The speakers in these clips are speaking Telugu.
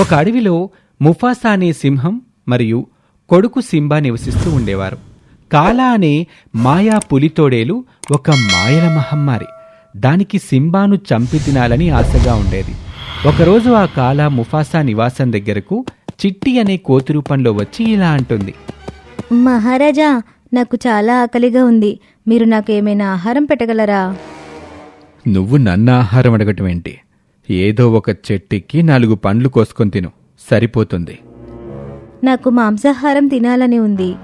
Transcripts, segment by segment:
ఒక అడవిలో ముఫాసా అనే సింహం మరియు కొడుకు సింబా నివసిస్తూ ఉండేవారు. కాలా అనే మాయా పులితోడేలు ఒక మాయల మహమ్మారి. దానికి సింబాను చంపి తినాలని ఆశగా ఉండేది. ఒకరోజు ఆ కాలా ముఫాసా నివాసం దగ్గరకు చిట్టి అనే కోతి రూపంలో వచ్చి ఇలా అంటుంది. మహారాజా నాకు చాలా ఆకలిగా ఉంది. మీరు నాకు ఏమైనా ఆహారం పెట్టగలరా? నువ్వు నన్ను ఆహారం అడగటం ఏంటి? ఏదో ఒక చెట్టెక్కి నాలుగు పండ్లు కోసుకొని తిను. సరిపోతుంది. నాకు మాంసాహారం తినాలని ఉంది.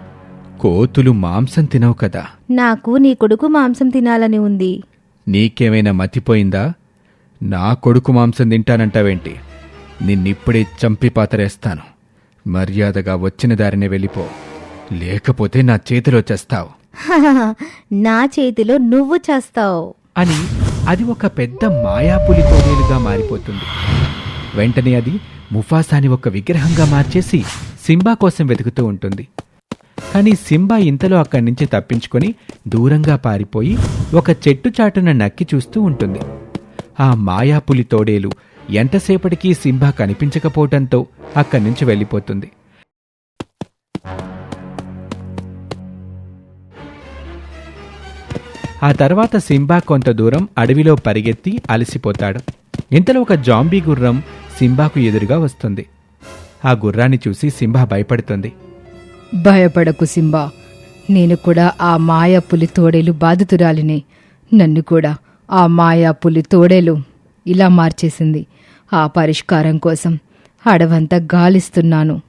కోతులు మాంసం తినవు కదా. నాకు నీ కొడుకు మాంసం తినాలని ఉంది. నీకేమైనా మతిపోయిందా? నా కొడుకు మాంసం తింటానంటావేంటి? నిన్నిప్పుడే చంపి పాతరేస్తాను. మర్యాదగా వచ్చిన దారినే వెళ్ళిపో. లేకపోతే నా చేతిలో చేస్తావు. నా చేతిలో నువ్వు చేస్తావు. అని అది ఒక పెద్ద మాయాపులి తోడేలుగా మారిపోతుంది. వెంటనే అది ముఫాసాని ఒక విగ్రహంగా మార్చేసి సింబా కోసం వెతుకుతూ ఉంటుంది. కానీ సింబా ఇంతలో అక్కడి నుంచి తప్పించుకొని దూరంగా పారిపోయి ఒక చెట్టు చాటున నక్కి చూస్తూ ఉంటుంది. ఆ మాయాపులి తోడేలు ఎంతసేపటికి సింబా కనిపించకపోవటంతో అక్కడి నుంచి వెళ్ళిపోతుంది. ఆ తర్వాత సింబా కొంత దూరం అడవిలో పరిగెత్తి అలసిపోతాడు. ఇంతలో ఒక జాంబీ గుర్రం సింబాకు ఎదురుగా వస్తుంది. ఆ గుర్రాన్ని చూసి సింబా భయపడుతుంది. భయపడకు సింబా. నేను కూడా ఆ మాయా పులి తోడేలు బాధితురాలినే. నన్ను కూడా ఆ మాయా పులి తోడేలు ఇలా మార్చేసింది. ఆ పరిష్కారం కోసం అడవంతా గాలిస్తున్నాను.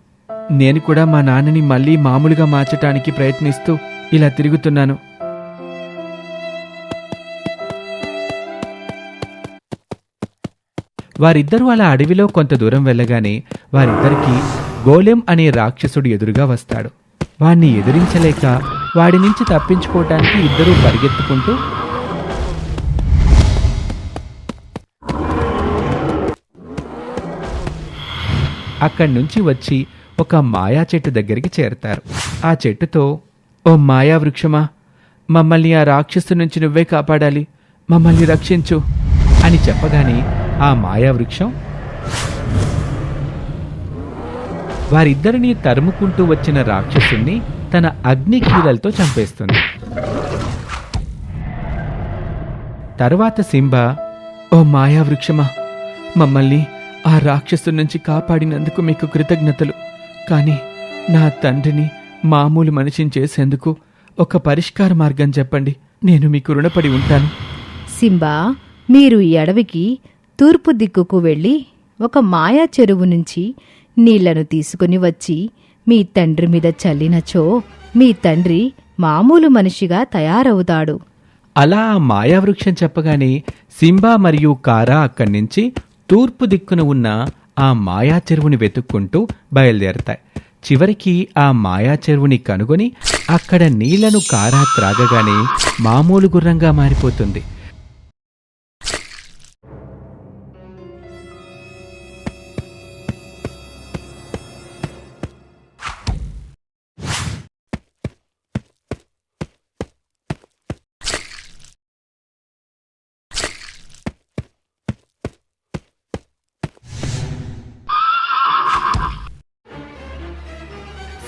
నేను కూడా మా నాన్నని మళ్ళీ మామూలుగా మార్చటానికి ప్రయత్నిస్తూ ఇలా తిరుగుతున్నాను. వారిద్దరూ అలా అడవిలో కొంత దూరం వెళ్ళగానే వారిద్దరికీ గోలెం అనే రాక్షసుడు ఎదురుగా వస్తాడు. వాణ్ణి ఎదిరించలేక వాడి నుంచి తప్పించుకోవటానికి ఇద్దరూ పరిగెత్తుకుంటూ అక్కడి నుంచి వచ్చి ఒక మాయా చెట్టు దగ్గరికి చేరతారు. ఆ చెట్టుతో ఓ మాయా వృక్షమా మమ్మల్ని ఆ రాక్షసు నుంచి నువ్వే కాపాడాలి. మమ్మల్ని రక్షించు అని చెప్పగానే ఆ మాయా వృక్షం తరుముకుంటూ వచ్చిన రాక్షసుణ్ణి తన అగ్ని కీలలతో చంపేస్తుంది. తరువాత సింబ ఓ మాయా వృక్షమా మమ్మల్ని ఆ రాక్షసు నుంచి కాపాడినందుకు మీకు కృతజ్ఞతలు. కానీ నా తండ్రిని మామూలు మనిషిని చేసేందుకు ఒక పరిష్కార మార్గం చెప్పండి. నేను మీకు రుణపడి ఉంటాను. సింబా మీరు ఈ అడవికి తూర్పు దిక్కుకు వెళ్ళి ఒక మాయా చెరువు నుంచి నీళ్ళను తీసుకుని వచ్చి మీ తండ్రి మీద చల్లినచో మీ తండ్రి మామూలు మనిషిగా తయారవుతాడు. అలా మాయావృక్షం చెప్పగానే సింబా మరియు కారా అక్కడి నుంచి తూర్పు దిక్కున ఉన్న ఆ మాయా చెరువుని వెతుక్కుంటూ బయలుదేరతాయి. చివరికి ఆ మాయా చెరువుని కనుగొని అక్కడ నీళ్ళను కారా త్రాగగానే మామూలు గుర్రంగా మారిపోతుంది.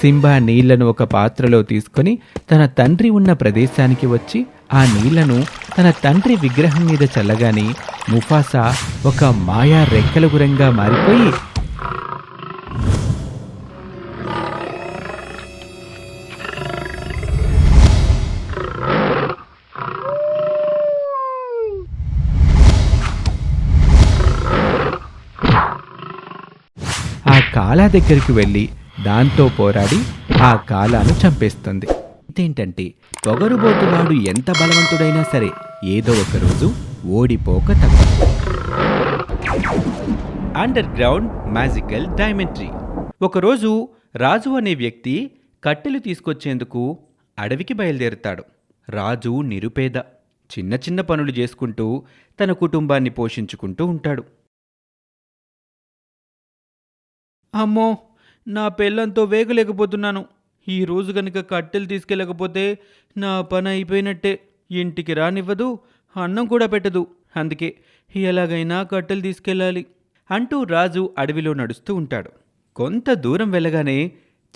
సింబా నీళ్ళను ఒక పాత్రలో తీసుకొని తన తండ్రి ఉన్న ప్రదేశానికి వచ్చి ఆ నీళ్ళను తన తండ్రి విగ్రహం మీద చల్లగానే ముఫాసా ఒక మాయా రెక్కల గురంగా మారిపోయి ఆ కాలా దగ్గరికి వెళ్ళి దాంతో పోరాడి ఆ కాలాను చంపేస్తుంది. ఇదేంటంటే పొగరుబోతువాడు ఎంత బలవంతుడైనా సరే ఏదో ఒక రోజు ఓడిపోక తప్పదు అండర్ గ్రౌండ్ మ్యాజికల్ డైమెంట్రీ. ఒకరోజు రాజు అనే వ్యక్తి కట్టెలు తీసుకొచ్చేందుకు అడవికి బయలుదేరుతాడు. రాజు నిరుపేద. చిన్న చిన్న పనులు చేసుకుంటూ తన కుటుంబాన్ని పోషించుకుంటూ ఉంటాడు. అమ్మో నా పెళ్ళంతో వేగలేకపోతున్నాను. ఈ రోజు గనుక కట్టెలు తీసుకెళ్ళకపోతే నా పని అయిపోయినట్టే. ఇంటికి రానివ్వదు అన్నం కూడా పెట్టదు. అందుకే ఎలాగైనా కట్టెలు తీసుకెళ్ళాలి అంటూ రాజు అడవిలో నడుస్తూ ఉంటాడు. కొంత దూరం వెళ్ళగానే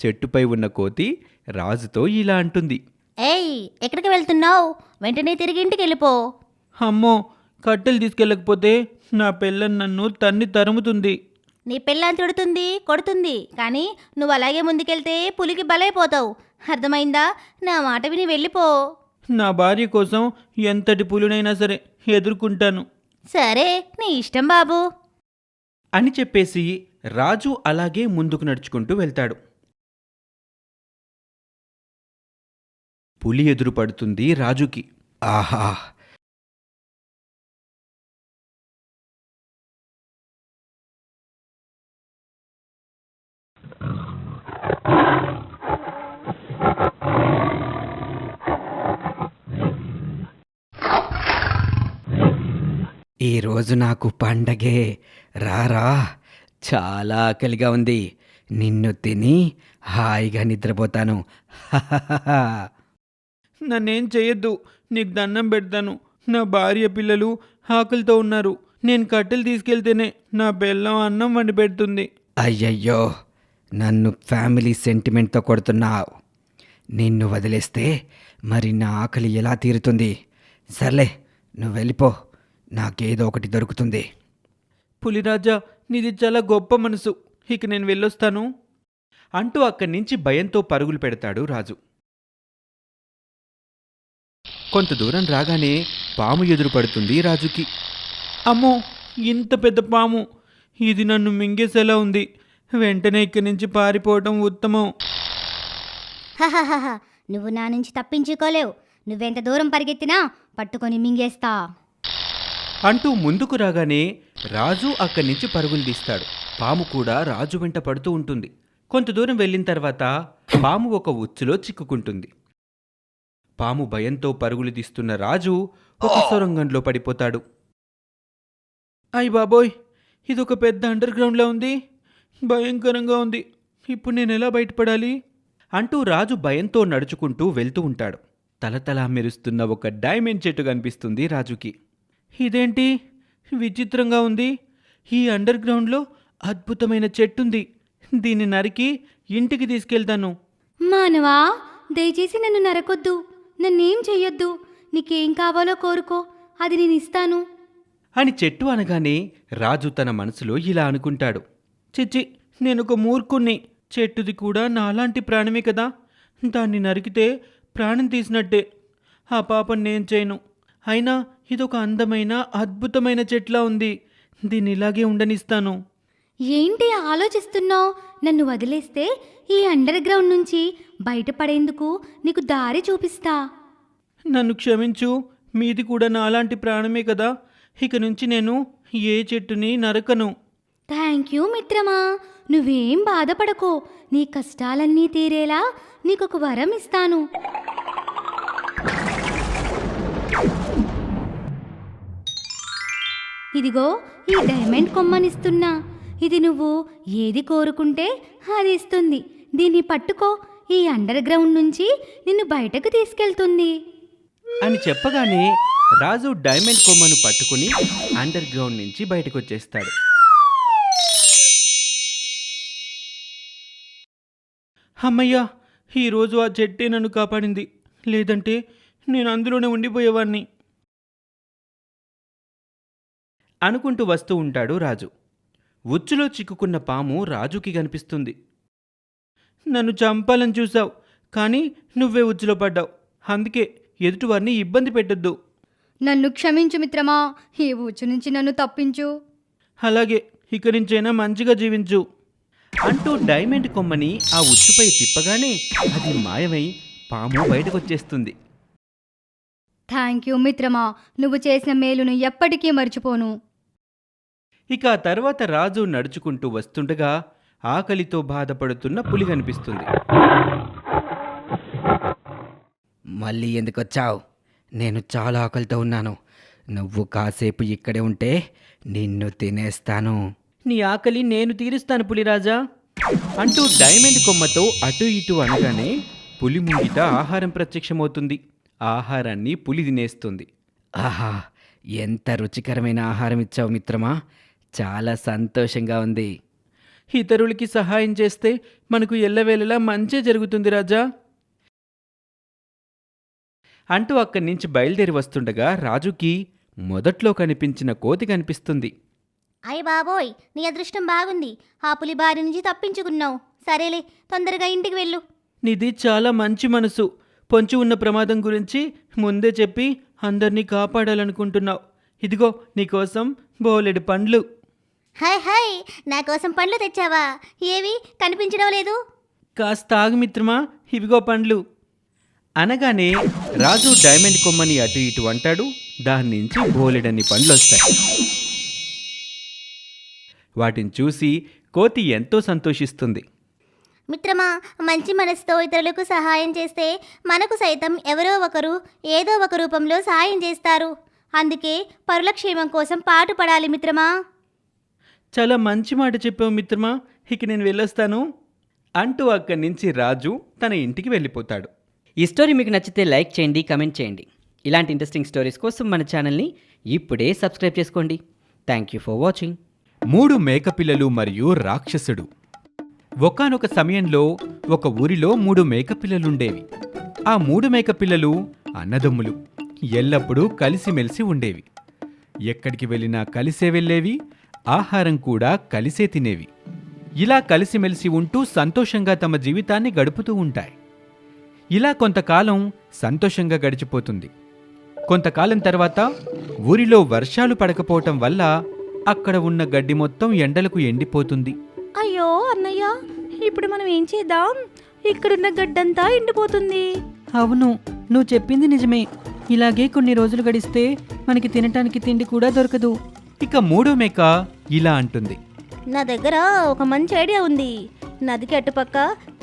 చెట్టుపై ఉన్న కోతి రాజుతో ఇలా అంటుంది. ఏయ్ ఎక్కడికి వెళ్తున్నావు? వెంటనే తిరిగి ఇంటికి వెళ్ళిపో. అమ్మో కట్టెలు తీసుకెళ్ళకపోతే నా పిల్లని నన్ను తన్ని తరుముతుంది. నీ పిల్లని తిడుతుంది కొడుతుంది. కానీ నువ్వు అలాగే ముందుకెళ్తే పులికి బలైపోతావు. అర్థమైందా? నా మాట విని వెళ్ళిపో. నా భార్య కోసం ఎంతటి పులునైనా సరే ఎదుర్కొంటాను. సరే నీ ఇష్టం బాబు. అని చెప్పేసి రాజు అలాగే ముందుకు నడుచుకుంటూ వెళ్తాడు. పులి ఎదురు పడుతుంది రాజుకి. ఆహా! ఈరోజు నాకు పండగే. రారా చాలా ఆకలిగా ఉంది. నిన్ను తిని హాయిగా నిద్రపోతాను. నన్నేం చేయొద్దు నీకు దండం పెడతాను. నా భార్య పిల్లలు ఆకలితో ఉన్నారు. నేను కట్టెలు తీసుకెళ్తేనే నా బెల్లం అన్నం వండి పెడుతుంది. అయ్యయ్యో. నన్ను ఫ్యామిలీ సెంటిమెంట్తో కొడుతున్నావు. నిన్ను వదిలేస్తే మరి నా ఆకలి ఎలా తీరుతుంది? సర్లే నువ్వు వెళ్ళిపో. నాకేదో ఒకటి దొరుకుతుంది. పులిరాజా నీది చాలా గొప్ప మనసు. ఇక నేను వెళ్ళొస్తాను. అంటూ అక్కడి నుంచి భయంతో పరుగులు పెడతాడు రాజు. కొంత దూరం రాగానే పాము ఎదురు పడుతుంది రాజుకి. అమ్మో ఇంత పెద్ద పాము. ఇది నన్ను మింగేసేలా ఉంది. వెంటనే ఇక్కడి నుంచి పారిపోవటం ఉత్తమం. హహహహ. నువ్వు నా నుంచి తప్పించుకోలేవు. నువ్వెంత దూరం పరిగెత్తినా పట్టుకొని మింగేస్తా. అంటూ ముందుకు రాగానే రాజు అక్కడి నుంచి పరుగులు తీస్తాడు. పాము కూడా రాజు వెంట పడుతూ ఉంటుంది. కొంత దూరం వెళ్ళిన తర్వాత పాము ఒక ఉచ్చులో చిక్కుకుంటుంది. పాము భయంతో పరుగులు తీస్తున్న రాజు ఒక సొరంగంలో పడిపోతాడు. అయ్ బాబోయ్ ఇదొక పెద్ద అండర్ గ్రౌండ్లా ఉంది. భయంకరంగా ఉంది. ఇప్పుడు నేను ఎలా బయటపడాలి? అంటూ రాజు భయంతో నడుచుకుంటూ వెళ్తూ ఉంటాడు. తలతలా మెరుస్తున్న ఒక డైమండ్ చెట్టు కనిపిస్తుంది రాజుకి. ఇదేంటి? విచిత్రంగా ఉంది. ఈ అండర్ గ్రౌండ్లో అద్భుతమైన చెట్టుంది. దీన్ని నరికి ఇంటికి తీసుకెళ్తాను. మానవా దయచేసి నన్ను నరకొద్దు. నన్నేం చెయ్యొద్దు. నీకేం కావాలో కోరుకో. అది నేను ఇస్తాను అని చెట్టు అనగానే రాజు తన మనసులో ఇలా అనుకుంటాడు. చిచ్చి నేనొక మూర్ఖుణ్ణి. చెట్టుది కూడా నాలాంటి ప్రాణమే కదా. దాన్ని నరికితే ప్రాణం తీసినట్టే. ఆ పాపం నేను చేయను. అయినా ఇదొక అందమైన అద్భుతమైన చెట్లా ఉంది. దీన్ని ఇలాగే ఉండనిస్తాను. ఏంటి ఆలోచిస్తున్నావు? నన్ను వదిలేస్తే ఈ అండర్ గ్రౌండ్ నుంచి బయటపడేందుకు నీకు దారి చూపిస్తా. నన్ను క్షమించు. మీది కూడా నాలాంటి ప్రాణమే కదా. ఇక నుంచి నేను ఏ చెట్టుని నరకను. థ్యాంక్ యూ మిత్రమా. నువ్వేం బాధపడకో. నీ కష్టాలన్నీ తీరేలా నీకొక వరం ఇస్తాను. ఇదిగో ఈ డైమండ్ కొమ్మనిస్తున్నా. ఇది నువ్వు ఏది కోరుకుంటే అది ఇస్తుంది. దీన్ని పట్టుకో. ఈ అండర్ గ్రౌండ్ నుంచి నిన్ను బయటకు తీసుకెళ్తుంది. అని చెప్పగానే రాజు డైమండ్ కొమ్మను పట్టుకుని అండర్ గ్రౌండ్ నుంచి బయటకు వచ్చేస్తాడు అమ్మయ్యా ఈరోజు ఆ చెట్టే నన్ను కాపాడింది. లేదంటే నేను అందులోనే ఉండిపోయేవాణ్ణి. అనుకుంటూ వస్తూ ఉంటాడు రాజు. ఉచ్చులో చిక్కుకున్న పాము రాజుకి కనిపిస్తుంది. నన్ను చంపాలని చూసావు కానీ నువ్వే ఉచ్చులో పడ్డావు. అందుకే ఎదుటివారిని ఇబ్బంది పెట్టొద్దు. నన్ను క్షమించు మిత్రమా ఈ ఊచు నుంచి నన్ను తప్పించు. అలాగే ఇక నుంచైనా మంచిగా జీవించు. అంటూ డైమండ్ కొమ్మని ఆ ఉచ్చుపై తిప్పగానే అది మాయమై పాము బయటకొచ్చేస్తుంది. థ్యాంక్ యూ మిత్రమా నువ్వు చేసిన మేలును ఎప్పటికీ మర్చిపోను. ఇక ఆ తర్వాత రాజు నడుచుకుంటూ వస్తుండగా ఆకలితో బాధపడుతున్న పులి కనిపిస్తుంది. మళ్ళీ ఎందుకొచ్చావు? నేను చాలా ఆకలితో ఉన్నాను. నువ్వు కాసేపు ఇక్కడే ఉంటే నిన్ను తినేస్తాను. నీ ఆకలి నేను తీరుస్తాను పులిరాజా. అంటూ డైమండ్ కొమ్మతో అటు ఇటు అనగానే పులి ముంగిట ఆహారం ప్రత్యక్షమవుతుంది. ఆహారాన్ని పులి తినేస్తుంది. ఆహా ఎంత రుచికరమైన ఆహారం ఇచ్చావు మిత్రమా. చాలా సంతోషంగా ఉంది. ఇతరులకి సహాయం చేస్తే మనకు ఎల్లవేళలా మంచే జరుగుతుంది రాజా. అంటూ అక్కడి నుంచి బయలుదేరి వస్తుండగా రాజుకి మొదట్లో కనిపించిన కోతి కనిపిస్తుంది. అయ్య బాబోయ్ నీ అదృష్టం బాగుంది. ఆ పులి బారి నుంచి తప్పించుకున్నావు. సరేలే తొందరగా ఇంటికి వెళ్ళు. నీది చాలా మంచి మనసు. పొంచి ఉన్న ప్రమాదం గురించి ముందే చెప్పి అందరినీ కాపాడాలనుకుంటున్నావు. ఇదిగో నీకోసం బోలెడు పండ్లు. హాయ్ హాయ్ నా కోసం పండ్లు తెచ్చావా? ఏవి? కనిపించడం లేదు. కాస్త ఆగు మిత్రమా ఇవిగో పండ్లు. అనగానే రాజు డైమండ్ కొమ్మని అటు ఇటు అంటాడు. దాని నుంచి బోలెడన్ని పండ్లు వస్తాయి వాటిని చూసి కోతి ఎంతో సంతోషిస్తుంది. మిత్రమా మంచి మనసుతో ఇతరులకు సహాయం చేస్తే మనకు సైతం ఎవరో ఒకరు ఏదో ఒక రూపంలో సహాయం చేస్తారు. అందుకే పరుల క్షేమం కోసం పాటుపడాలి మిత్రమా. చాలా మంచి మాట చెప్పావు మిత్రమా ఇక నేను వెళ్ళొస్తాను. అంటూ అక్కడి నుంచి రాజు తన ఇంటికి వెళ్ళిపోతాడు. ఈ స్టోరీ మీకు నచ్చితే లైక్ చేయండి కమెంట్ చేయండి. ఇలాంటి ఇంట్రెస్టింగ్ స్టోరీస్ కోసం మన ఛానల్ని ఇప్పుడే సబ్స్క్రైబ్ చేసుకోండి. Thank you for watching. మూడు మేకపిల్లలు మరియు రాక్షసుడు. ఒకానొక సమయంలో ఒక ఊరిలో మూడు మేకపిల్లలుండేవి. ఆ మూడు మేకపిల్లలు అన్నదమ్ములు ఎల్లప్పుడూ కలిసిమెలిసి ఉండేవి. ఎక్కడికి వెళ్ళినా కలిసే వెళ్ళేవి ఆహారం కూడా కలిసే తినేవి. ఇలా కలిసిమెలిసి ఉంటూ సంతోషంగా తమ జీవితాన్ని గడుపుతూ ఉంటాయి. ఇలా కొంతకాలం సంతోషంగా గడిచిపోతుంది. కొంతకాలం తర్వాత ఊరిలో వర్షాలు పడకపోవటం వల్ల అక్కడ ఉన్న గడ్డి మొత్తం ఎండలకు ఎండిపోతుంది. అయ్యో అన్నయ్య ఇప్పుడు మనం ఏం చేద్దాం? ఇక్కడున్న గడ్డంతా ఎండిపోతుంది. అవును నువ్వు చెప్పింది నిజమే. ఇలాగే కొన్ని రోజులు గడిస్తే మనకి తినటానికి తిండి కూడా దొరకదు. ఇక మూడో మేక ఇలా అంటుంది. నా దగ్గర ఒక మంచి ఐడియా ఉంది. నదికి అటుపక్క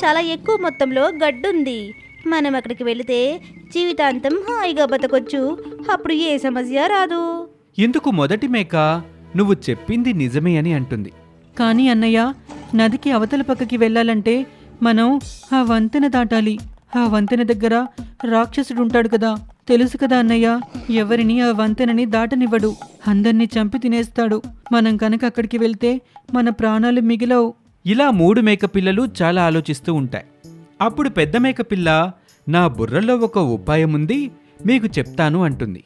చాలా ఎక్కువ మొత్తంలో గడ్డుంది. మనం అక్కడికి వెళితే జీవితాంతం హాయిగా బతకొచ్చు. అప్పుడు ఏ సమస్య రాదు. ఇందుకు మొదటి మేక నువ్వు చెప్పింది నిజమే అని అంటుంది. కానీ అన్నయ్య నదికి అవతల పక్కకి వెళ్ళాలంటే మనం ఆ వంతెన దాటాలి. ఆ వంతెన దగ్గర రాక్షసుడు ఉంటాడు కదా. తెలుసు కదా అన్నయ్య ఎవరిని ఆ వంతెనని దాటనివ్వడు. అందర్నీ చంపి తినేస్తాడు. మనం కనుక అక్కడికి వెళ్తే మన ప్రాణాలు మిగిలవు. ఇలా మూడు మేక పిల్లలు చాలా ఆలోచిస్తూ ఉంటాయి. అప్పుడు పెద్ద మేక పిల్ల నా బుర్రలో ఒక ఉపాయం ఉంది మీకు చెప్తాను అంటుంది.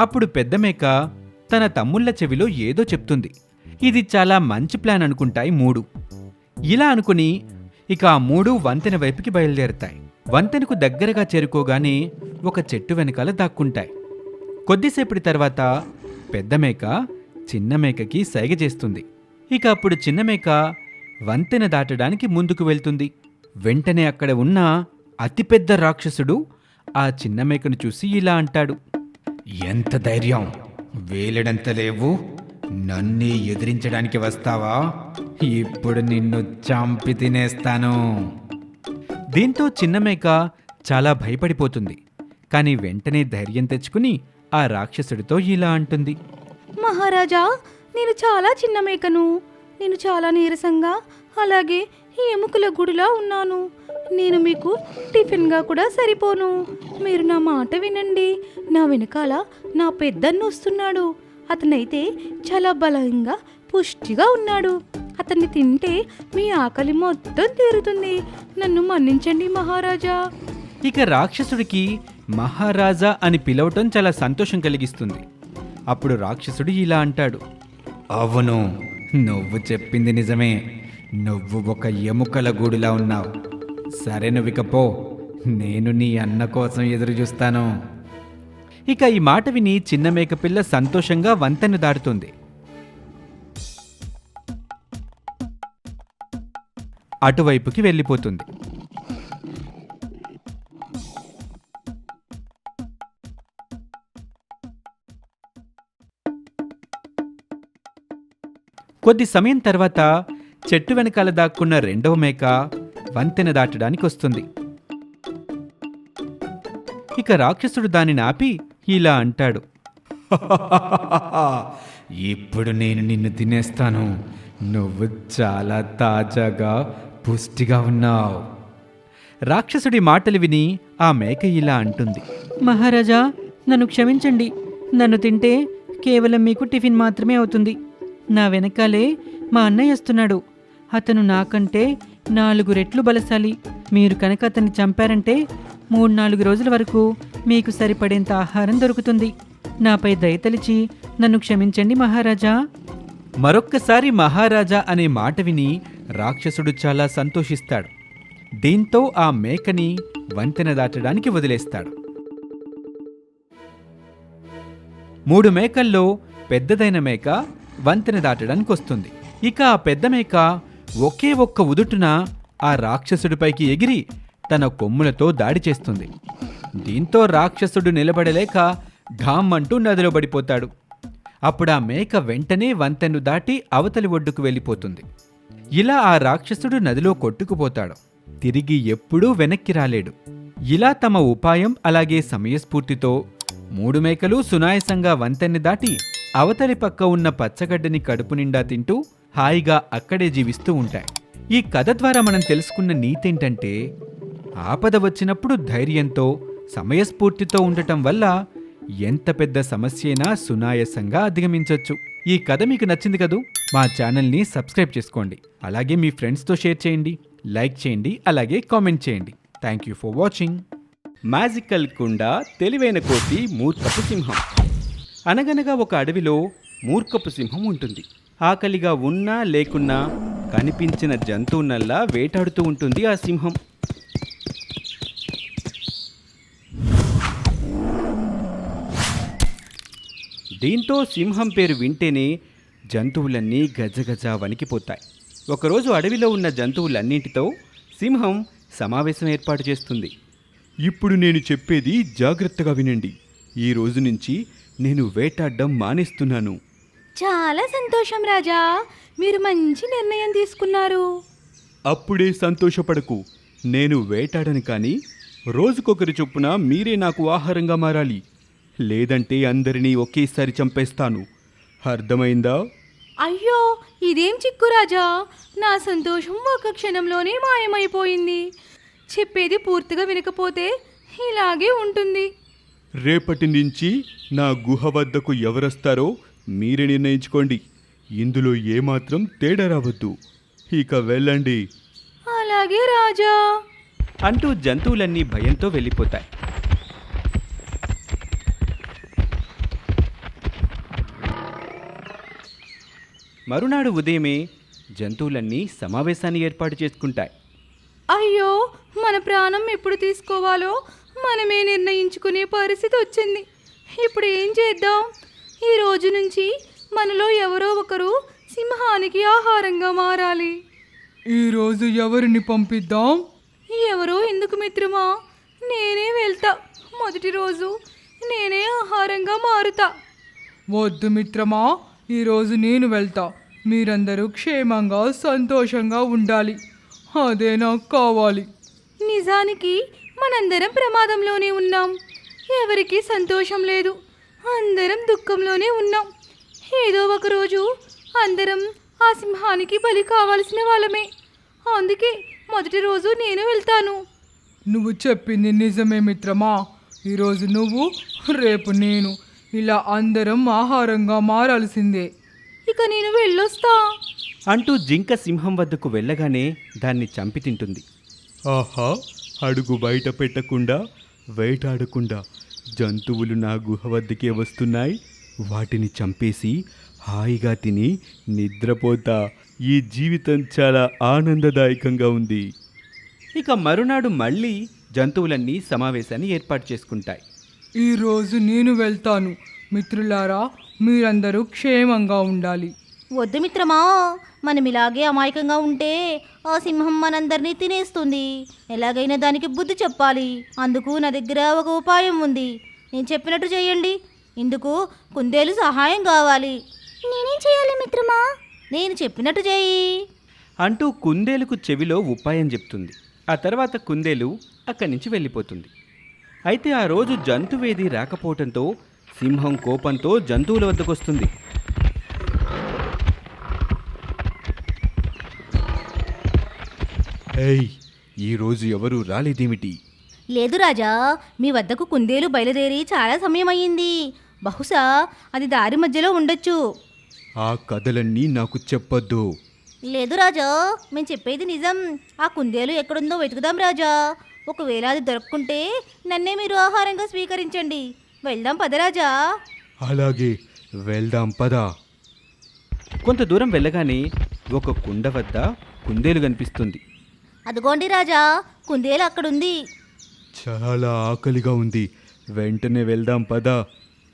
అప్పుడు పెద్ద మేక తన తమ్ముళ్ళ చెవిలో ఏదో చెప్తుంది. ఇది చాలా మంచి ప్లాన్ అనుకుంటాయి మూడు. ఇలా అనుకుని ఇక ఆ మూడు వంతెన వైపుకి బయలుదేరుతాయి. వంతెనకు దగ్గరగా చేరుకోగానే ఒక చెట్టు వెనకాల దాక్కుంటాయి. కొద్దిసేపటి తర్వాత పెద్ద మేక చిన్న మేకకి సైగ చేస్తుంది. ఇక అప్పుడు చిన్న మేక వంతెన దాటడానికి ముందుకు వెళ్తుంది. వెంటనే అక్కడ ఉన్న అతిపెద్ద రాక్షసుడు ఆ చిన్న మేకను చూసి ఇలా అంటాడు. ఎంత ధైర్యం! వేలడంత లేవు. నన్నే ఎదిరించడానికి వస్తావా? ఇప్పుడు నిన్ను చంపి తినేస్తాను. దీంతో చిన్న మేక చాలా భయపడిపోతుంది. కానీ వెంటనే ధైర్యం తెచ్చుకుని ఆ రాక్షసుడితో ఇలా అంటుంది. మహారాజా నేను చాలా చిన్న మేకను నేను చాలా నీరసంగా అలాగే ఎముకల గుడిలా ఉన్నాను. నేను మీకు టిఫిన్గా కూడా సరిపోను. మీరు నా మాట వినండి. నా వెనకాల నా పెద్దన్న వస్తున్నాడు. అతనైతే చాలా బలంగా పుష్టిగా ఉన్నాడు. అతన్ని తింటే మీ ఆకలి మొత్తం తీరుతుంది. నన్ను మన్నించండి మహారాజా. ఇక రాక్షసుడికి మహారాజా అని పిలవటం చాలా సంతోషం కలిగిస్తుంది. అప్పుడు రాక్షసుడు ఇలా అంటాడు అవును నువ్వు చెప్పింది నిజమే. నువ్వు ఒక ఎముకల గూడులా ఉన్నావు. సరే నువ్వికపో. నేను నీ అన్న కోసం ఎదురు చూస్తాను ఇక ఈ మాట విని చిన్న మేకపిల్ల సంతోషంగా వంతెన దాటుతుంది. అటువైపుకి వెళ్ళిపోతుంది. కొద్ది సమయం తర్వాత చెట్టు వెనకాల దాక్కున్న రెండవ మేక వంతెన దాటడానికి వస్తుంది. ఇక రాక్షసుడు దానిని ఆపి ఇలా అంటాడు. ఇప్పుడు నేను నిన్ను తినేస్తాను. నువ్వు చాలా తాజాగా పుష్టిగా ఉన్నావు. రాక్షసుడి మాటలు విని ఆ మేక ఇలా అంటుంది. మహారాజా నన్ను క్షమించండి. నన్ను తింటే కేవలం మీకు టిఫిన్ మాత్రమే అవుతుంది. నా వెనకాలే మా అన్నయ్య వస్తున్నాడు. అతను నాకంటే నాలుగు రెట్లు బలశాలి. మీరు కనుక అతన్ని చంపారంటే మూడు నాలుగు రోజుల వరకు మీకు సరిపడేంత ఆహారం దొరుకుతుంది. నాపై దయతలిచి నన్ను క్షమించండి మహారాజా. మరొక్కసారి మహారాజా అనే మాట విని రాక్షసుడు చాలా సంతోషిస్తాడు. దీంతో ఆ మేకని వంతెన దాటడానికి వదిలేస్తాడు. మూడు మేకల్లో పెద్దదైన మేక వంతెన దాటడానికి వస్తుంది ఇక ఆ పెద్ద మేక ఒకే ఒక్క ఉదుటున ఆ రాక్షసుడిపైకి ఎగిరి తన కొమ్ములతో దాడి చేస్తుంది. దీంతో రాక్షసుడు నిలబడలేక ఢామ్ అంటూ నదిలో పడిపోతాడు. అప్పుడు ఆ మేక వెంటనే వంతెను దాటి అవతలి ఒడ్డుకు వెళ్ళిపోతుంది. ఇలా ఆ రాక్షసుడు నదిలో కొట్టుకుపోతాడు. తిరిగి ఎప్పుడూ వెనక్కి రాలేడు. ఇలా తమ ఉపాయం అలాగే సమయస్ఫూర్తితో మూడు మేకలు సునాయసంగా వంతెన్ని దాటి అవతలి పక్క ఉన్న పచ్చగడ్డని కడుపు నిండా తింటూ హాయిగా అక్కడే జీవిస్తూ ఉంటాయి. ఈ కథ ద్వారా మనం తెలుసుకున్న నీతేంటంటే ఆపద వచ్చినప్పుడు ధైర్యంతో సమయస్ఫూర్తితో ఉండటం వల్ల ఎంత పెద్ద సమస్యైనా సునాయసంగా అధిగమించొచ్చు. ఈ కథ మీకు నచ్చింది కదూ? మా ఛానల్ని సబ్స్క్రైబ్ చేసుకోండి. అలాగే మీ ఫ్రెండ్స్తో షేర్ చేయండి లైక్ చేయండి అలాగే కామెంట్ చేయండి. Thank you for watching. Magical కుండ తెలివైన కోతి మూర్ఖపు సింహం. అనగనగా ఒక అడవిలో మూర్ఖపు సింహం ఉంటుంది. ఆకలిగా ఉన్నా లేకున్నా కనిపించిన జంతువునల్లా వేటాడుతూ ఉంటుంది ఆ సింహం. దీంతో సింహం పేరు వింటేనే జంతువులన్నీ గజగజ వణికిపోతాయి. ఒకరోజు అడవిలో ఉన్న జంతువులన్నింటితో సింహం సమావేశం ఏర్పాటు చేస్తుంది. ఇప్పుడు నేను చెప్పేది జాగ్రత్తగా వినండి. ఈ రోజు నుంచి నేను వేటాడడం మానేస్తున్నాను. చాలా సంతోషం రాజా. మీరు మంచి నిర్ణయం తీసుకున్నారు. అప్పుడే సంతోషపడకు. నేను వేటాడను కానీ రోజుకొకరి చొప్పున మీరే నాకు ఆహారంగా మారాలి. లేదంటే అందరినీ ఒకేసారి చంపేస్తాను. అర్థమైందా? అయ్యో ఇదేం చిక్కు రాజా? నా సంతోషం ఒక క్షణంలోనే మాయమైపోయింది. చెప్పేది పూర్తిగా వినకపోతే ఇలాగే ఉంటుంది. రేపటి నుంచి నా గుహ వద్దకు ఎవరొస్తారో మీరే నిర్ణయించుకోండి. ఇందులో ఏమాత్రం తేడా రావద్దు. ఇక వెళ్ళండి. అలాగే రాజా. అంటూ జంతువులన్నీ భయంతో వెళ్ళిపోతాయి. మరునాడు ఉదయమే జంతువులన్నీ సమావేశాన్ని ఏర్పాటు చేసుకుంటాయి. అయ్యో మన ప్రాణం ఎప్పుడు తీసుకోవాలో మనమే నిర్ణయించుకునే పరిస్థితి వచ్చింది. ఇప్పుడు ఏం చేద్దాం? ఈ రోజు నుంచి మనలో ఎవరో ఒకరు సింహానికి ఆహారంగా మారాలి. ఈరోజు ఎవరిని పంపిద్దాం? ఎవరో ఎందుకు మిత్రమా? నేనే వెళ్తా. మొదటి రోజు నేనే ఆహారంగా మారుతా. వద్దు మిత్రమా ఈరోజు నేను వెళ్తా. మీరందరూ క్షేమంగా సంతోషంగా ఉండాలి. అదే నాకు కావాలి. నిజానికి మనందరం ప్రమాదంలోనే ఉన్నాం. ఎవరికీ సంతోషం లేదు. అందరం దుఃఖంలోనే ఉన్నాం. ఏదో ఒక రోజు అందరం ఆ సింహానికి బలి కావాల్సిన వాళ్ళమే. అందుకే మొదటి రోజు నేను వెళ్తాను. నువ్వు చెప్పింది నిజమే మిత్రమా? ఈరోజు నువ్వు రేపు నేను. ఇలా అందరం ఆహారంగా మారాల్సిందే. ఇక నేను వెళ్ళొస్తా. అంటూ జింక సింహం వద్దకు వెళ్ళగానే దాన్ని చంపి తింటుంది. ఆహా అడుగు బయట పెట్టకుండా వేటాడకుండా జంతువులు నా గుహ వద్దకే వస్తున్నాయి. వాటిని చంపేసి హాయిగా తిని నిద్రపోతా. ఈ జీవితం చాలా ఆనందదాయకంగా ఉంది. ఇక మరునాడు మళ్ళీ జంతువులన్నీ సమావేశాన్ని ఏర్పాటు చేసుకుంటాయి. ఈరోజు నేను వెళ్తాను. మిత్రులారా మీరందరూ క్షేమంగా ఉండాలి. వద్దు మిత్రమా మనం ఇలాగే అమాయకంగా ఉంటే ఆ సింహం మనందరినీ తినేస్తుంది. ఎలాగైనా దానికి బుద్ధి చెప్పాలి. అందుకు నా దగ్గర ఒక ఉపాయం ఉంది. నేను చెప్పినట్టు చేయండి. ఇందుకు కుందేలు సహాయం కావాలి. నేనేం చేయాలి మిత్రమా? నేను చెప్పినట్టు చేయి. అంటూ కుందేలుకు చెవిలో ఉపాయం చెప్తుంది. ఆ తర్వాత కుందేలు అక్కడి నుంచి వెళ్ళిపోతుంది. అయితే ఆ రోజు జంతువేది రాకపోవటంతో సింహం కోపంతో జంతువుల వద్దకొస్తుంది. ఏయ్. ఈరోజు ఎవరు రాలేదేమిటి? లేదు రాజా మీ వద్దకు కుందేలు బయలుదేరి చాలా సమయం అయ్యింది బహుశా అది దారి మధ్యలో ఉండొచ్చు. ఆ కథలన్నీ నాకు చెప్పొద్దు. లేదు రాజా మేము చెప్పేది నిజం. ఆ కుందేలు ఎక్కడుందో వెతుకుదాం రాజా. ఒకవేళ అది దొరక్కుంటే నన్నే మీరు ఆహారంగా స్వీకరించండి. వెళ్దాం పదరాజా అలాగే వెళ్దాం పదా. కొంత దూరం వెళ్ళగానే ఒక కుండ వద్ద కుందేలు కనిపిస్తుంది. అదిగోండి రాజా కుందేలు అక్కడుంది. చాలా ఆకలిగా ఉంది. వెంటనే వెళ్దాం పదా.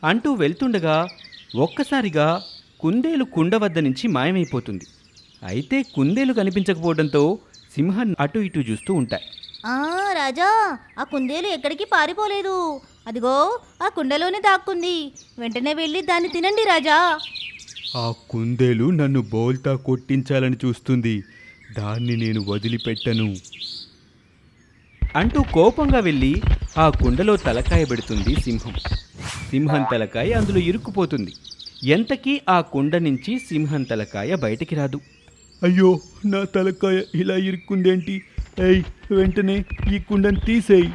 అంటూ వెళ్తుండగా ఒక్కసారిగా కుందేలు కుండ వద్ద నుంచి మాయమైపోతుంది. అయితే కుందేలు కనిపించకపోవడంతో సింహం అటు ఇటు చూస్తూ ఉంటాయి. ఆ రాజా ఆ కుందేలు ఎక్కడికి పారిపోలేదు. అదిగో ఆ కుండలోనే దాక్కుంది. వెంటనే వెళ్ళి దాన్ని తినండి రాజా. ఆ కుందేలు నన్ను బోల్తా కొట్టించాలని చూస్తుంది. దాన్ని నేను వదిలిపెట్టను. అంటూ కోపంగా వెళ్ళి ఆ కుండలో తలకాయ పెడుతుంది సింహం. సింహం తలకాయ అందులో ఇరుక్కుపోతుంది. ఎంతకీ ఆ కుండ నుంచి సింహం తలకాయ బయటికి రాదు. అయ్యో నా తలకాయ ఇలా ఇరుక్కుందేంటి? ఏయ్ వెంటనే ఈ కుండను తీసేయి.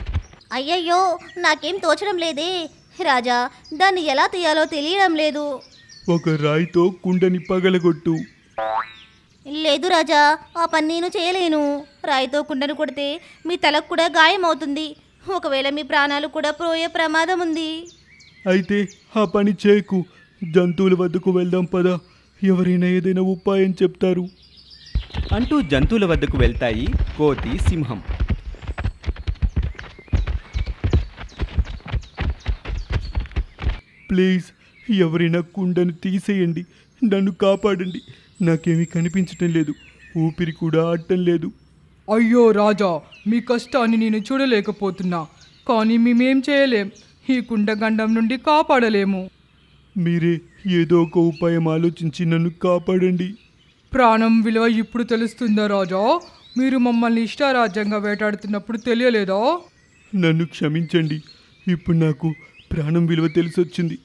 అయ్యయ్యో నాకేం తోచడం లేదే. రాజా దాన్ని ఎలా తీయాలో తెలియడం లేదు. ఒక రాయితో కుండని పగలగొట్టు. లేదు రాజా ఆ పని నేను చేయలేను. రాయితో కుండను కొడితే మీ తలకు కూడా గాయం అవుతుంది ఒకవేళ మీ ప్రాణాలు కూడా పోయే ప్రమాదం ఉంది. అయితే ఆ పని చేయకు. జంతువుల వద్దకు వెళ్దాం పదా. ఎవరైనా ఏదైనా ఉపాయం చెప్తారు. అంటూ జంతువుల వద్దకు వెళ్తాయి కోతి సింహం. ప్లీజ్ ఎవరైనా కుండను తీసేయండి. నన్ను కాపాడండి. నాకేమీ కనిపించటం లేదు. ఊపిరి కూడా ఆడటం లేదు. అయ్యో రాజా మీ కష్టాన్ని నేను చూడలేకపోతున్నా. కానీ మేమేం చేయలేం. ఈ కుండగండం నుండి కాపాడలేము. మీరే ఏదో ఒక ఉపాయం ఆలోచించి నన్ను కాపాడండి. ప్రాణం విలువ ఇప్పుడు తెలుస్తుందా రాజా? మీరు మమ్మల్ని ఇష్టారాజ్యంగా వేటాడుతున్నప్పుడు తెలియలేదా? నన్ను క్షమించండి. ఇప్పుడు నాకు ప్రాణం విలువ తెలిసొచ్చింది.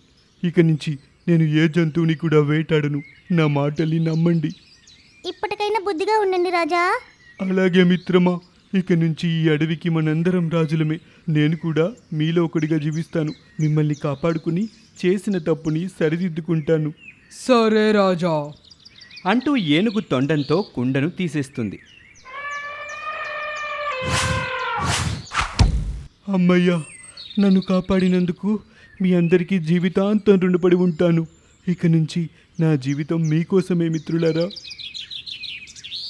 ఇక నుంచి నేను ఏ జంతువుని కూడా వేటాడను. నా మాటల్ని నమ్మండి. ఇప్పటికైనా బుద్ధిగా ఉండండి రాజా. అలాగే మిత్రమా ఇక నుంచి ఈ అడవికి మనందరం రాజులమే. నేను కూడా మీలో ఒకడిగా జీవిస్తాను. మిమ్మల్ని కాపాడుకుని చేసిన తప్పుని సరిదిద్దుకుంటాను. సరే రాజా. అంటూ ఏనుగు తొండంతో కుండను తీసేస్తుంది. అమ్మయ్యా నన్ను కాపాడినందుకు మీ అందరికీ జీవితాంతం రుణపడి ఉంటాను. ఇక నుంచి నా జీవితం మీకోసమే మిత్రులారా.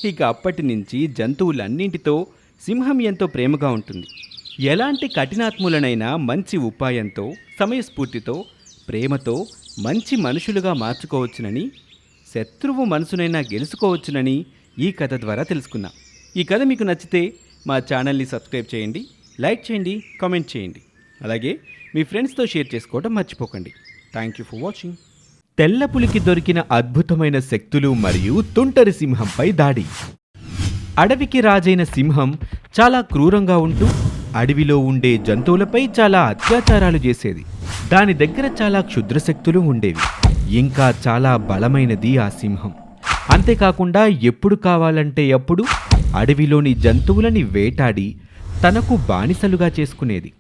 ఇక అప్పటి నుంచి జంతువులన్నింటితో సింహం ఎంతో ప్రేమగా ఉంటుంది. ఎలాంటి కఠినాత్ములనైనా మంచి ఉపాయంతో సమయస్ఫూర్తితో ప్రేమతో మంచి మనుషులుగా మార్చుకోవచ్చునని శత్రువు మనసునైనా గెలుచుకోవచ్చునని ఈ కథ ద్వారా తెలుసుకున్నాం. ఈ కథ మీకు నచ్చితే మా ఛానల్ని సబ్స్క్రైబ్ చేయండి లైక్ చేయండి కామెంట్ చేయండి. అలాగే మీ ఫ్రెండ్స్తో షేర్ చేసుకోవడం మర్చిపోకండి. థ్యాంక్ యూ ఫర్ వాచింగ్ తెల్ల పులికి దొరికిన అద్భుతమైన శక్తులు మరియు తుంటరి సింహంపై దాడి. అడవికి రాజైన సింహం చాలా క్రూరంగా ఉంటూ అడవిలో ఉండే జంతువులపై చాలా అత్యాచారాలు చేసేది. దాని దగ్గర చాలా క్షుద్ర శక్తులు ఉండేవి. ఇంకా చాలా బలమైనది ఆ సింహం. అంతేకాకుండా ఎప్పుడు కావాలంటే అప్పుడు అడవిలోని జంతువులని వేటాడి తనకు బానిసలుగా చేసుకునేది.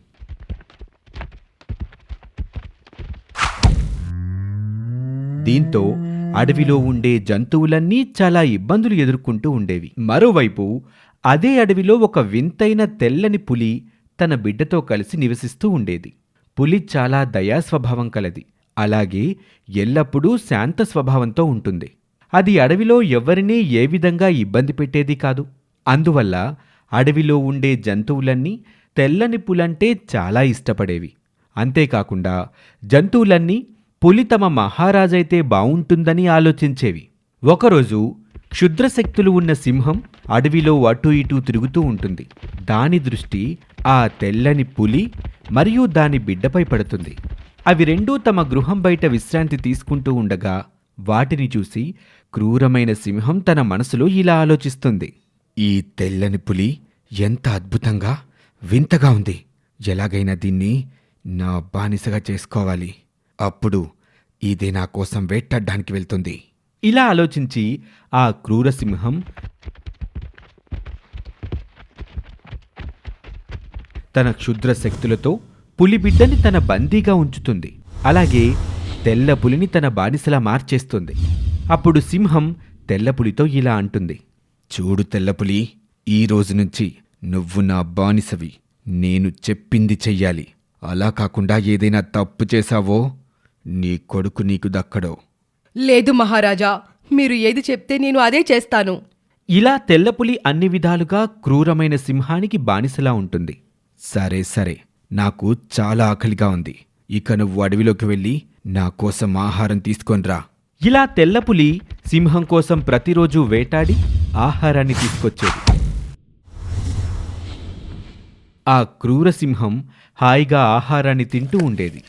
దీంతో అడవిలో ఉండే జంతువులన్నీ చాలా ఇబ్బందులు ఎదుర్కొంటూ ఉండేవి. మరోవైపు అదే అడవిలో ఒక వింతైన తెల్లని పులి తన బిడ్డతో కలిసి నివసిస్తూ ఉండేది. పులి చాలా దయా స్వభావం కలది. అలాగే ఎల్లప్పుడూ శాంత స్వభావంతో ఉంటుంది. అది అడవిలో ఎవరినీ ఏ విధంగా ఇబ్బంది పెట్టేది కాదు. అందువల్ల అడవిలో ఉండే జంతువులన్నీ తెల్లని పులంటే చాలా ఇష్టపడేవి. అంతేకాకుండా జంతువులన్నీ పులి తమ మహారాజైతే బావుంటుందని ఆలోచించేవి. ఒకరోజు క్షుద్రశక్తులు ఉన్న సింహం అడవిలో అటూ ఇటూ తిరుగుతూ ఉంటుంది. దాని దృష్టి ఆ తెల్లని పులి మరియు దాని బిడ్డపై పడుతుంది. అవి రెండూ తమ గృహం బయట విశ్రాంతి తీసుకుంటూ ఉండగా వాటిని చూసి క్రూరమైన సింహం తన మనసులో ఇలా ఆలోచిస్తుంది. ఈ తెల్లని పులి ఎంత అద్భుతంగా వింతగా ఉంది. ఎలాగైనా దీన్ని నా బానిసగా చేసుకోవాలి. అప్పుడు ఇదే నా కోసం వేటాడడానికి వెళ్తుంది. ఇలా ఆలోచించి ఆ క్రూర సింహం తన క్షుద్ర శక్తులతో పులి బిడ్డని తన బందీగా ఉంచుతుంది. అలాగే తెల్ల పులిని తన బానిసలా మార్చేస్తుంది. అప్పుడు సింహం తెల్లపులితో ఇలా అంటుంది. చూడు తెల్లపులి ఈ రోజు నుంచి నువ్వు నా బానిసవి. నేను చెప్పింది చెయ్యాలి. అలా కాకుండా ఏదైనా తప్పు చేశావో? నీ కొడుకు నీకు దక్కడో. లేదు మహారాజా మీరు ఏది చెప్తే నేను అదే చేస్తాను. ఇలా తెల్లపులి అన్ని విధాలుగా క్రూరమైన సింహానికి బానిసలా ఉంటుంది. సరే సరే. నాకు చాలా ఆకలిగా ఉంది. ఇక నువ్వు అడవిలోకి వెళ్ళి నా కోసం ఆహారం తీసుకొనిరా ఇలా తెల్లపులి సింహం కోసం ప్రతిరోజు వేటాడి ఆహారాన్ని తీసుకొచ్చేది. ఆ క్రూర సింహం హాయిగా ఆహారాన్ని తింటూ ఉండేది.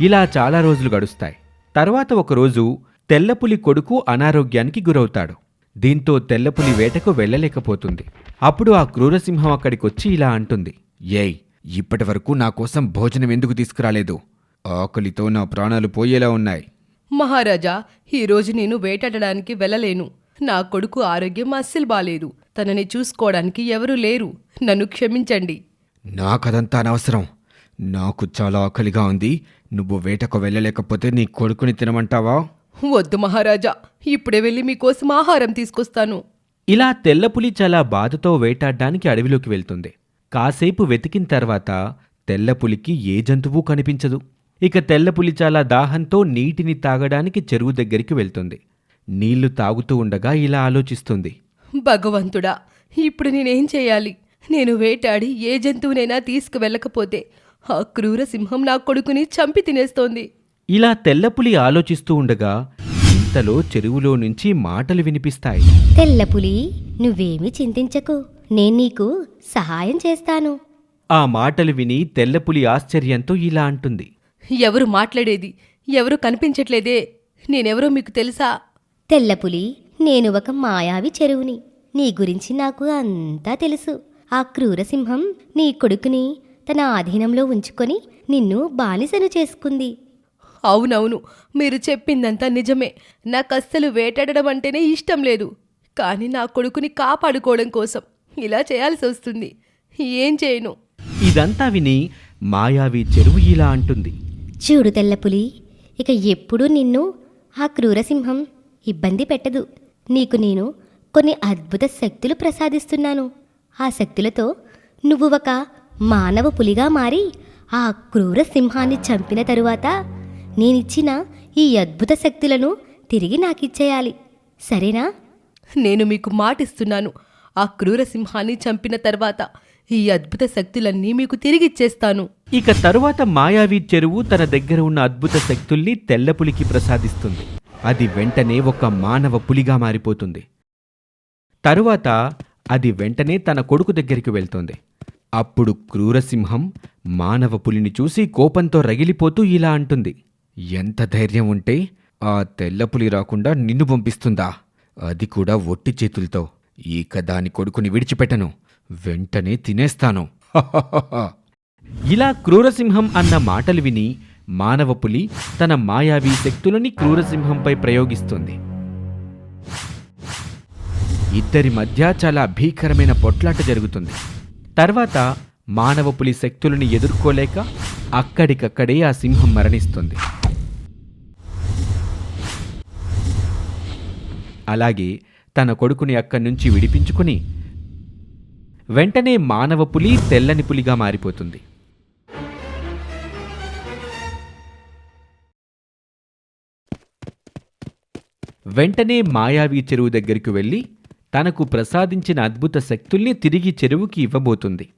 ఇలా చాలా రోజులు గడుస్తాయి. తర్వాత ఒకరోజు తెల్లపులి కొడుకు అనారోగ్యానికి గురవుతాడు. దీంతో తెల్లపులి వేటకు వెళ్ళలేకపోతుంది. అప్పుడు ఆ క్రూరసింహం అక్కడికొచ్చి ఇలా అంటుంది. ఏయ్ ఇప్పటి వరకు నా కోసం భోజనం ఎందుకు తీసుకురాలేదు? ఆకలితో నా ప్రాణాలు పోయేలా ఉన్నాయి. మహారాజా ఈరోజు నేను వేటాడడానికి వెళ్ళలేను. నా కొడుకు ఆరోగ్యం అస్సలు బాలేదు. తనని చూసుకోవడానికి ఎవరూ లేరు. నన్ను క్షమించండి. నాకదంతా అనవసరం. నాకు చాలా ఆకలిగా ఉంది. నువ్వు వేటకు వెళ్ళలేకపోతే నీ కొడుకుని తినమంటావా? వద్దు మహారాజా ఇప్పుడే వెళ్ళి మీకోసం ఆహారం తీసుకొస్తాను. ఇలా తెల్లపులి చాలా బాధతో వేటాడడానికి అడవిలోకి వెళ్తుంది. కాసేపు వెతికిన తర్వాత తెల్లపులికి ఏ జంతువు కనిపించదు. ఇక తెల్లపులి చాలా దాహంతో నీటిని తాగడానికి చెరువు దగ్గరికి వెళ్తుంది. నీళ్ళు తాగుతూ ఉండగా ఇలా ఆలోచిస్తుంది. భగవంతుడా ఇప్పుడు నేనేం చేయాలి? నేను వేటాడి ఏ జంతువునైనా తీసుకువెళ్ళకపోతే ఆ క్రూర సింహం నా కొడుకుని చంపి తినేస్తోంది. ఇలా తెల్లపులి ఆలోచిస్తూ ఉండగా ఇంతలో చెరువులో నుంచి మాటలు వినిపిస్తాయి. తెల్లపులి నువ్వేమీ చింతించకు. నేను నీకు సహాయం చేస్తాను. ఆ మాటలు విని తెల్లపులి ఆశ్చర్యంతో ఇలా అంటుంది. ఎవరు మాట్లాడేది? ఎవరు కనిపించట్లేదే? నేనెవరో మీకు తెలుసా? తెల్లపులి నేను ఒక మాయావి చెరువుని. నీ గురించి నాకు అంతా తెలుసు. ఆ క్రూరసింహం నీ కొడుకుని తన ఆధీనంలో ఉంచుకొని నిన్ను బానిసను చేసుకుంది. అవునవును మీరు చెప్పిందంతా నిజమే. నాకు అస్సలు వేటాడడం అంటేనే ఇష్టం లేదు. కానీ నా కొడుకుని కాపాడుకోవడం కోసం ఇలా చేయాల్సి వస్తుంది. ఏం చేయను? ఇదంతా విని మాయావి చెరువు ఇలా అంటుంది. చూడు తెల్లపులి ఇక ఎప్పుడూ నిన్ను ఆ క్రూరసింహం ఇబ్బంది పెట్టదు. నీకు నేను కొన్ని అద్భుత శక్తులు ప్రసాదిస్తున్నాను. ఆ శక్తులతో నువ్వు ఒక మానవ పులిగా మారి ఆ క్రూర సింహాన్ని చంపిన తరువాత నేనిచ్చిన ఈ అద్భుత శక్తులను తిరిగి నాకిచ్చేయాలి. సరేనా? నేను మీకు మాటిస్తున్నాను. ఆ క్రూర సింహాన్ని చంపిన తర్వాత ఈ అద్భుత శక్తులన్నీ మీకు తిరిగిచ్చేస్తాను. ఇక తరువాత మాయావి చెరువు తన దగ్గర ఉన్న అద్భుత శక్తుల్ని తెల్లపులికి ప్రసాదిస్తుంది. అది వెంటనే ఒక మానవ పులిగా మారిపోతుంది. తరువాత అది వెంటనే తన కొడుకు దగ్గరికి వెళ్తుంది. అప్పుడు క్రూరసింహం మానవ పులిని చూసి కోపంతో రగిలిపోతూ ఇలా అంటుంది. ఎంత ధైర్యం ఉంటే ఆ తెల్లపులి రాకుండా నిన్ను పంపిస్తుందా? అది కూడా ఒట్టి చేతులతో. ఇక దాని కొడుకుని విడిచిపెట్టను. వెంటనే తినేస్తాను. ఇలా క్రూరసింహం అన్న మాటలు విని మానవ పులి తన మాయావి శక్తులని క్రూరసింహంపై ప్రయోగిస్తుంది. ఇద్దరి మధ్య చాలా భీకరమైన పొట్లాట జరుగుతుంది. తర్వాత మానవ పులి శక్తులని ఎదుర్కోలేక అక్కడికక్కడే ఆ సింహం మరణిస్తుంది. అలాగే తన కొడుకుని అక్కడి నుంచి విడిపించుకుని వెంటనే మానవ పులి తెల్లని పులిగా మారిపోతుంది. వెంటనే మాయావి చెరువు దగ్గరికి వెళ్ళి తనకు ప్రసాదించిన అద్భుత శక్తుల్ని తిరిగి చెరువుకి ఇవ్వబోతుంది.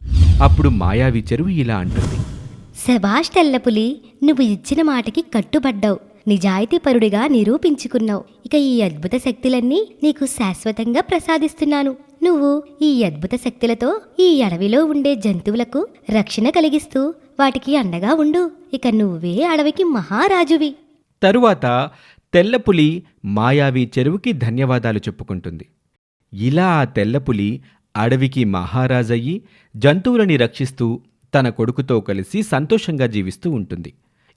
అప్పుడు మాయావి చెరువు ఇలా అంటుంది. శభాష్ తెల్లపులి నువ్వు ఇచ్చిన మాటకి కట్టుబడ్డావు. నిజాయితీపరుడిగా నిరూపించుకున్నావు. ఇక ఈ అద్భుత శక్తులన్నీ నీకు శాశ్వతంగా ప్రసాదిస్తున్నాను. నువ్వు ఈ అద్భుత శక్తులతో ఈ అడవిలో ఉండే జంతువులకు రక్షణ కలిగిస్తూ వాటికి అండగా ఉండు. ఇక నువ్వే అడవికి మహారాజువి. తరువాత తెల్లపులి మాయావి చెరువుకి ధన్యవాదాలు చెప్పుకుంటుంది. ఇలా ఆ తెల్లపులి అడవికి మహారాజయ్యి జంతువులని రక్షిస్తూ తన కొడుకుతో కలిసి సంతోషంగా జీవిస్తూ ఉంటుంది.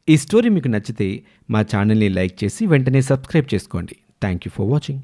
ఈ స్టోరీ మీకు నచ్చితే మా ఛానల్ని లైక్ చేసి వెంటనే సబ్స్క్రైబ్ చేసుకోండి. Thank you for watching.